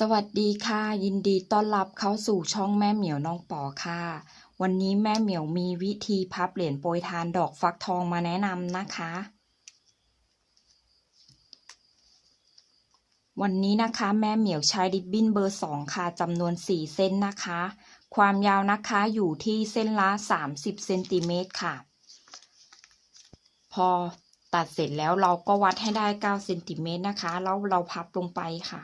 สวัสดีค่ะ ยินดีต้อนรับเข้าสู่ช่องแม่เหมียวน้องปอค่ะ วันนี้แม่เหมียวมีวิธีพับเหรียญโปรยทานดอกฟักทองมาแนะนำนะคะ วันนี้นะคะแม่เหมียวใช้ริบบิ้นเบอร์สองค่ะจำนวน4เส้นนะคะ ความยาวนะคะอยู่ที่เส้นละ30เซนติเมตรค่ะ พอตัดเสร็จแล้วเราก็วัดให้ได้9เซนติเมตรนะคะแล้วเราพับลงไปค่ะ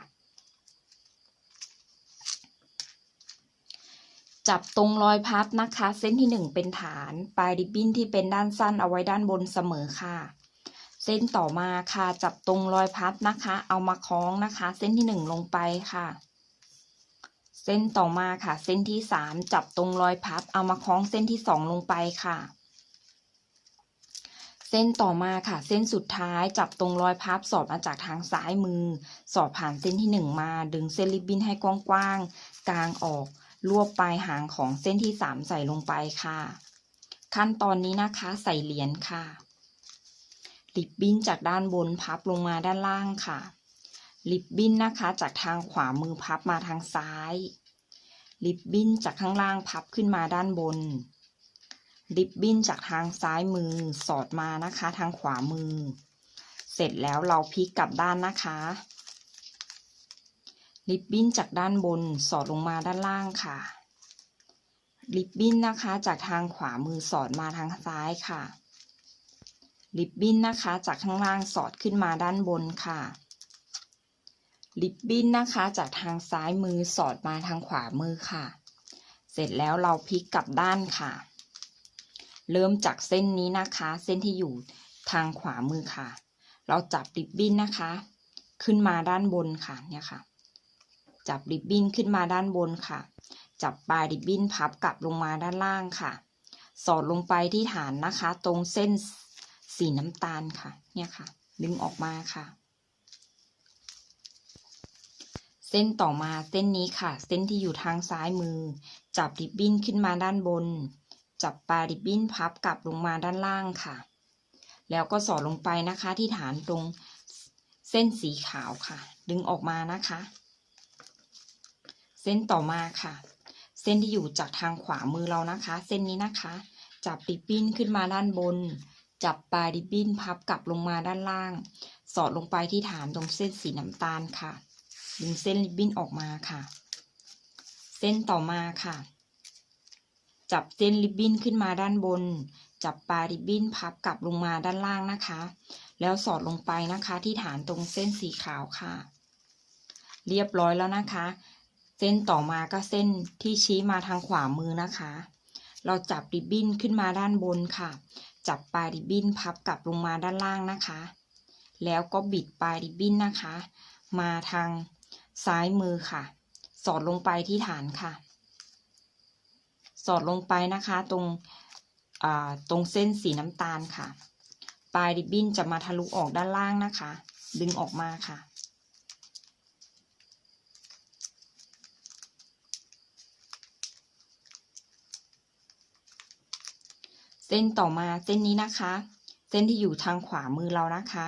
จับตรงรอยพับนะคะ เส้นที่หนึ่งเป็นฐาน ปลายริบบิ้นที่เป็นด้านสั้นเอาไว้ด้านบนเสมอค่ะ เส้นต่อมาค่ะ จับตรงรอยพับนะคะ เอามาคล้องนะคะ เส้นที่หนึ่งลงไปค่ะ เส้นต่อมาค่ะ เส้นที่สามจับตรงรอยพับ เอามาคล้องเส้นที่สองลงไปค่ะ เส้นต่อมาค่ะ เส้นสุดท้ายจับตรงรอยพับสอดมาจากทางซ้ายมือ สอดผ่านเส้นที่หนึ่งมา ดึงเส้นริบบิ้นให้กว้างๆกลางออก รวบปลายหางของเส้นที่สามใส่ลงไปค่ะ ขั้นตอนนี้นะคะใส่เหรียญค่ะริบบิ้นจากด้านบนพับลงมาด้านล่างค่ะริบบิ้นนะคะจากทางขวามือพับมาทางซ้ายริบบิ้นจากข้างล่างพับขึ้นมาด้านบนริบบิ้นจากทางซ้ายมือสอดมานะคะ ทางขวามือ เสร็จแล้วเราพลิกกลับด้านนะคะ ริบบิ้นจากด้านบนสอดลงมาด้านล่างค่ะ ริบบิ้นนะคะจากทางขวามือสอดมาทางซ้ายค่ะ ริบบิ้นนะคะจากข้างล่างสอดขึ้นมาด้านบนค่ะ ริบบิ้นนะคะจากทางซ้ายมือสอดมาทางขวามือค่ะ เสร็จแล้วเราพลิกกลับด้านค่ะ เริ่มจากเส้นนี้นะคะ เส้นที่อยู่ทางขวามือค่ะ เราจับริบบิ้นนะคะ ขึ้นมาด้านบนค่ะเนี่ยค่ะ จับริบบิ้นขึ้นมาด้านบนค่ะ จับปลายริบบิ้นพับกลับลงมาด้านล่างค่ะ สอดลงไปที่ฐานนะคะ ตรงเส้นสีน้ำตาลค่ะ เนี่ยค่ะ ดึงออกมาค่ะ เส้นต่อมาเส้นนี้ค่ะ เส้นที่อยู่ทางซ้ายมือ จับริบบิ้นขึ้นมาด้านบน จับปลายริบบิ้นพับกลับลงมาด้านล่างค่ะ แล้วก็สอดลงไปนะคะที่ฐานตรงเส้นสีขาวค่ะ ดึงออกมานะคะ ส้นต่อมาค่ะ เส้นที่อยู่จากทางขวามือเรานะคะ เส้นนี้นะคะ จับริบบิ้นขึ้นมาด้านบน จับปลายริบบิ้นพับกลับลงมาด้านล่าง สอดลงไปที่ฐานตรงเส้นสีน้ำตาลค่ะ ดึงเส้นริบบิ้นออกมาค่ะ เส้นต่อมาค่ะ จับเส้นริบบิ้นขึ้นมาด้านบน จับปลายริบบิ้นพับกลับลงมาด้านล่างนะคะ แล้วสอดลงไปนะคะ ที่ฐานตรงเส้นสีขาวค่ะ เรียบร้อยแล้วนะคะ เส้นต่อมาก็เส้นที่ชี้มาทางขวามือนะคะ เราจับริบบิ้นขึ้นมาด้านบนค่ะ จับปลายริบบิ้นพับกลับลงมาด้านล่างนะคะ แล้วก็บิดปลายริบบิ้นนะคะ มาทางซ้ายมือค่ะ สอดลงไปที่ฐานค่ะ สอดลงไปนะคะตรงตรงเส้นสีน้ำตาลค่ะ ปลายริบบิ้นจะมาทะลุออกด้านล่างนะคะ ดึงออกมาค่ะ เส้นต่อมาเส้นนี้นะคะ เส้นที่อยู่ทางขวามือเรานะคะ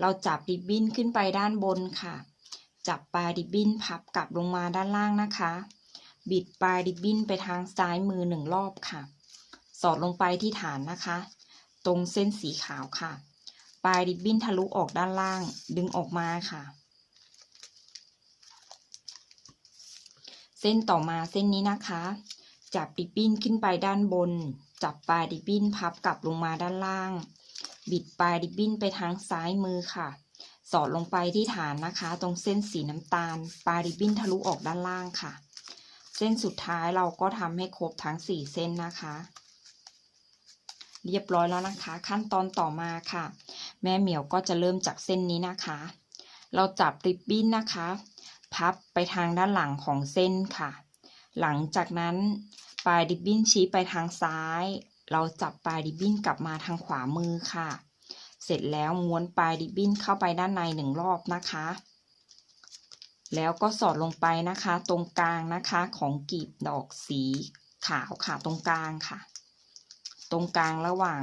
เราจับริบบิ้นขึ้นไปด้านบนค่ะ จับปลายริบบิ้นพับกลับลงมาด้านล่างนะคะ บิดปลายริบบิ้นไปทางซ้ายมือหนึ่งรอบค่ะ สอดลงไปที่ฐานนะคะ ตรงเส้นสีขาวค่ะ ปลายริบบิ้นทะลุออกด้านล่าง ดึงออกมาค่ะ เส้นต่อมาเส้นนี้นะคะ จับริบบิ้นขึ้นไปด้านบน จับปลายริบบิ้นพับกลับลงมาด้านล่าง บิดปลายริบบิ้นไปทางซ้ายมือค่ะ สอดลงไปที่ฐานนะคะ ตรงเส้นสีน้ำตาล ปลายริบบิ้นทะลุออกด้านล่างค่ะ เส้นสุดท้ายเราก็ทำให้ครบทั้งสี่เส้นนะคะ เรียบร้อยแล้วนะคะ ขั้นตอนต่อมาค่ะ แม่เหมียวก็จะเริ่มจากเส้นนี้นะคะ เราจับริบบิ้นนะคะ พับไปทางด้านหลังของเส้นค่ะ หลังจากนั้น ลายริบบิ้นชี้ไปทางซ้าย เราจับปลายริบบิ้นกลับมาทางขวามือค่ะ เสร็จแล้วม้วนปลายริบบิ้นเข้าไปด้านในหนึ่งรอบนะคะ แล้วก็สอดลงไปนะคะ ตรงกลางนะคะของกลีบดอกสีขาวค่ะตรงกลางค่ะ ตรงกลางระหว่าง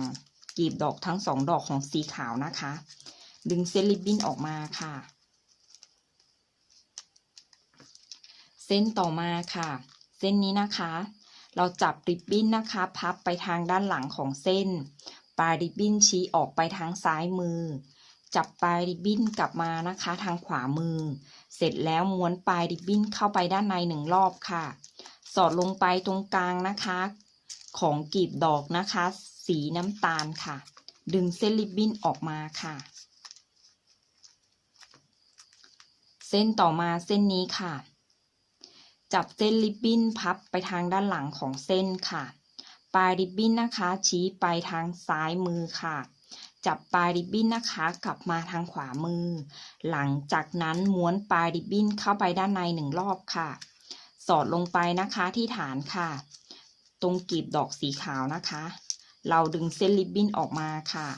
กลีบดอกทั้งสองดอกของสีขาวนะคะ ดึงเส้นริบบิ้นออกมาค่ะ เส้นต่อมาค่ะ เส้นนี้นะคะ เราจับริบบิ้นนะคะพับไปทางด้านหลังของเส้น ปลายริบบิ้นชี้ออกไปทางซ้ายมือ จับปลายริบบิ้นกลับมานะคะทางขวามือ เสร็จแล้วม้วนปลายริบบิ้นเข้าไปด้านในหนึ่งรอบค่ะ สอดลงไปตรงกลางนะคะ ของกลีบดอกนะคะ สีน้ำตาลค่ะ ดึงเส้นริบบิ้นออกมาค่ะเส้นต่อมาเส้นนี้ค่ะ จับเส้นริบบิ้นพับไปทางด้านหลังของเส้นค่ะ ปลายริบบิ้นนะคะ ชี้ไปทางซ้ายมือค่ะ จับปลายริบบิ้นนะคะ กลับมาทางขวามือ หลังจากนั้นม้วนปลายริบบิ้นเข้าไปด้านในหนึ่งรอบค่ะ สอดลงไปนะคะที่ฐานค่ะ ตรงกลีบดอกสีขาวนะคะ เราดึงเส้นริบบิ้นออกมาค่ะ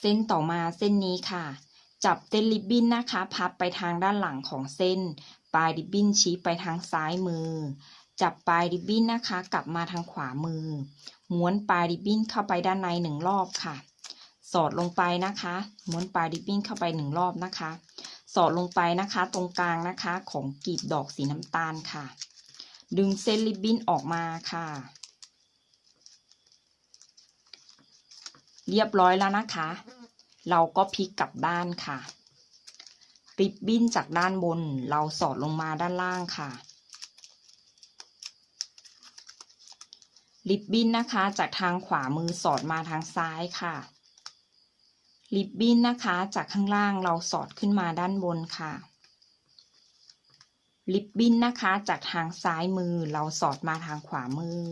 เส้นต่อมาเส้นนี้ค่ะ จับเส้นริบบิ้นนะคะ พับไปทางด้านหลังของเส้น ปลายริบบิ้นชี้ไปทางซ้ายมือ จับปลายริบบิ้นนะคะ กลับมาทางขวามือ ม้วนปลายริบบิ้นเข้าไปด้านในหนึ่งรอบค่ะ สอดลงไปนะคะ ม้วนปลายริบบิ้นเข้าไปหนึ่งรอบนะคะ สอดลงไปนะคะ ตรงกลางนะคะของกลีบดอกสีน้ำตาลค่ะ ดึงเส้นริบบิ้นออกมาค่ะ เรียบร้อยแล้วนะคะ เราก็พลิกกลับด้านค่ะ ริบบิ้นจากด้านบน เราสอดลงมาด้านล่างค่ะ ริบบิ้นนะคะจากทางขวามือสอดมาทางซ้ายค่ะ ริบบิ้นนะคะจากข้างล่างเราสอดขึ้นมาด้านบนค่ะริบบิ้นนะคะจากทางซ้ายมือเราสอดมาทางขวามือ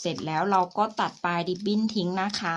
เสร็จแล้วเราก็ตัดปลายริบบิ้นทิ้งนะคะค่ะ